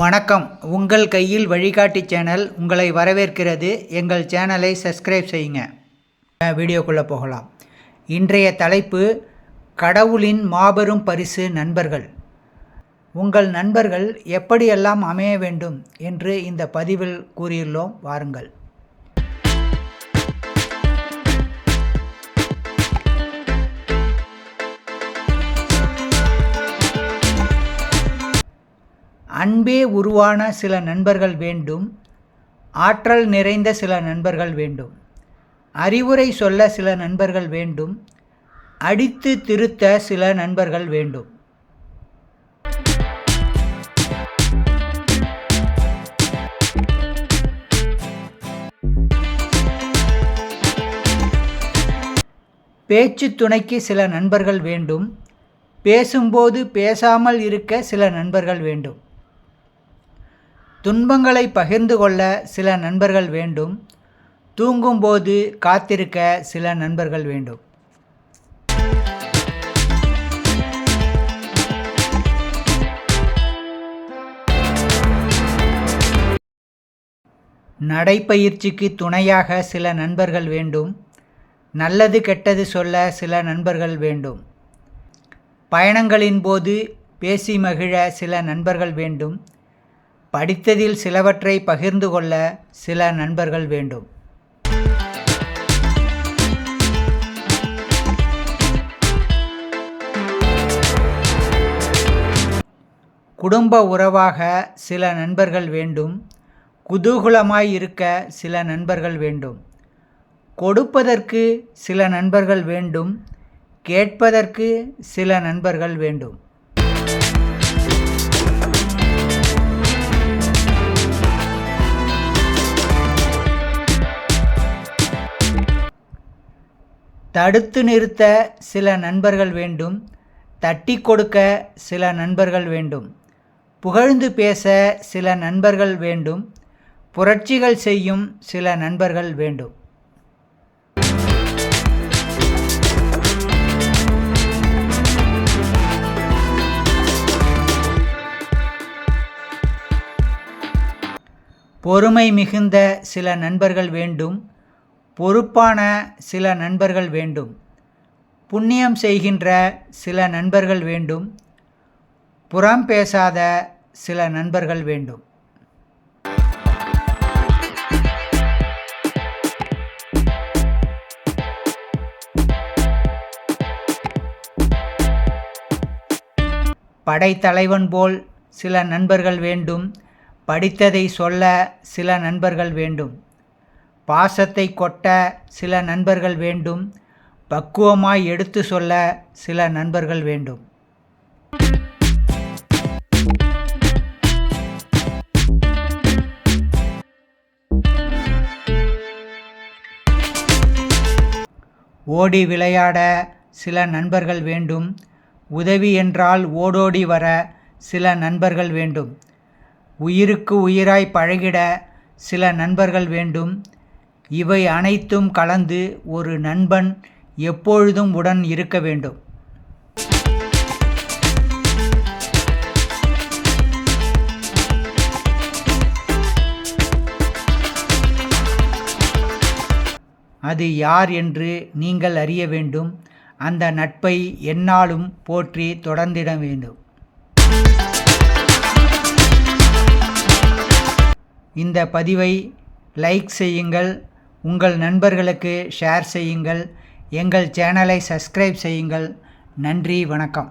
வணக்கம். உங்கள் கையில் வழிகாட்டி சேனல் உங்களை வரவேற்கிறது. எங்கள் சேனலை சப்ஸ்கிரைப் செய்யுங்க. வீடியோக்குள்ளே போகலாம். இன்றைய தலைப்பு கடவுளின் மாபெரும் பரிசு நண்பர்கள். உங்கள் நண்பர்கள் எப்படியெல்லாம் அமைய வேண்டும் என்று இந்த பதிவில் கூறியுள்ளோம். வாருங்கள். அன்பே உருவான சில நண்பர்கள் வேண்டும் ஆற்றல் நிறைந்த சில நண்பர்கள் வேண்டும். அறிவுரை சொல்ல சில நண்பர்கள் வேண்டும் அடித்து திருத்த சில நண்பர்கள் வேண்டும். பேச்சு துணைக்கு சில நண்பர்கள் வேண்டும் பேசும்போது பேசாமல் இருக்க சில நண்பர்கள் வேண்டும். துன்பங்களை பகிர்ந்து கொள்ள சில நண்பர்கள் வேண்டும். தூங்கும்போது காத்திருக்க சில நண்பர்கள் வேண்டும். நடைப்பயிற்சிக்கு துணையாக சில நண்பர்கள் வேண்டும். நல்லது கெட்டது சொல்ல சில நண்பர்கள் வேண்டும். பயணங்களின் போது பேசி மகிழ சில நண்பர்கள் வேண்டும். படித்ததில் சிலவற்றை பகிர்ந்து கொள்ள சில நண்பர்கள் வேண்டும். குடும்ப உறவாக சில நண்பர்கள் வேண்டும். குதூகுலமாய் இருக்க சில நண்பர்கள் வேண்டும். கொடுப்பதற்கு சில நண்பர்கள் வேண்டும். கேட்பதற்கு சில நண்பர்கள் வேண்டும். தடுத்து நிறுத்த சில நண்பர்கள் வேண்டும் தட்டி கொடுக்க சில நண்பர்கள் வேண்டும் புகழ்ந்து பேச சில நண்பர்கள் வேண்டும் புரட்சிகள் செய்யும் சில நண்பர்கள் வேண்டும். பொறுமை மிகுந்த சில நண்பர்கள் வேண்டும் பொறுப்பான சில நண்பர்கள் வேண்டும். புண்ணியம் செய்கின்ற சில நண்பர்கள் வேண்டும். புறம் பேசாத சில நண்பர்கள் வேண்டும். படைத்தலைவன் போல் சில நண்பர்கள் வேண்டும். படித்ததை சொல்ல சில நண்பர்கள் வேண்டும். பாசத்தை கொட்ட சில நண்பர்கள் வேண்டும். பக்குவமாய் எடுத்து சொல்ல சில நண்பர்கள் வேண்டும். ஓடி விளையாட சில நண்பர்கள் வேண்டும். உதவி என்றால் ஓடோடி வர சில நண்பர்கள் வேண்டும். உயிருக்கு உயிராய் பழகிட சில நண்பர்கள் வேண்டும். இவை அனைத்தும் கலந்து ஒரு நண்பன் எப்பொழுதும் உடன் இருக்க வேண்டும். அது யார் என்று நீங்கள் அறிய வேண்டும். அந்த நட்பை என்னாலும் போற்றி தொடர்ந்திட வேண்டும். இந்த பதிவை லைக் செய்யுங்கள். உங்கள் நண்பர்களுக்கு ஷேர் செய்யுங்கள். எங்கள் சேனலை சப்ஸ்கிரைப் செய்யுங்கள். நன்றி வணக்கம்.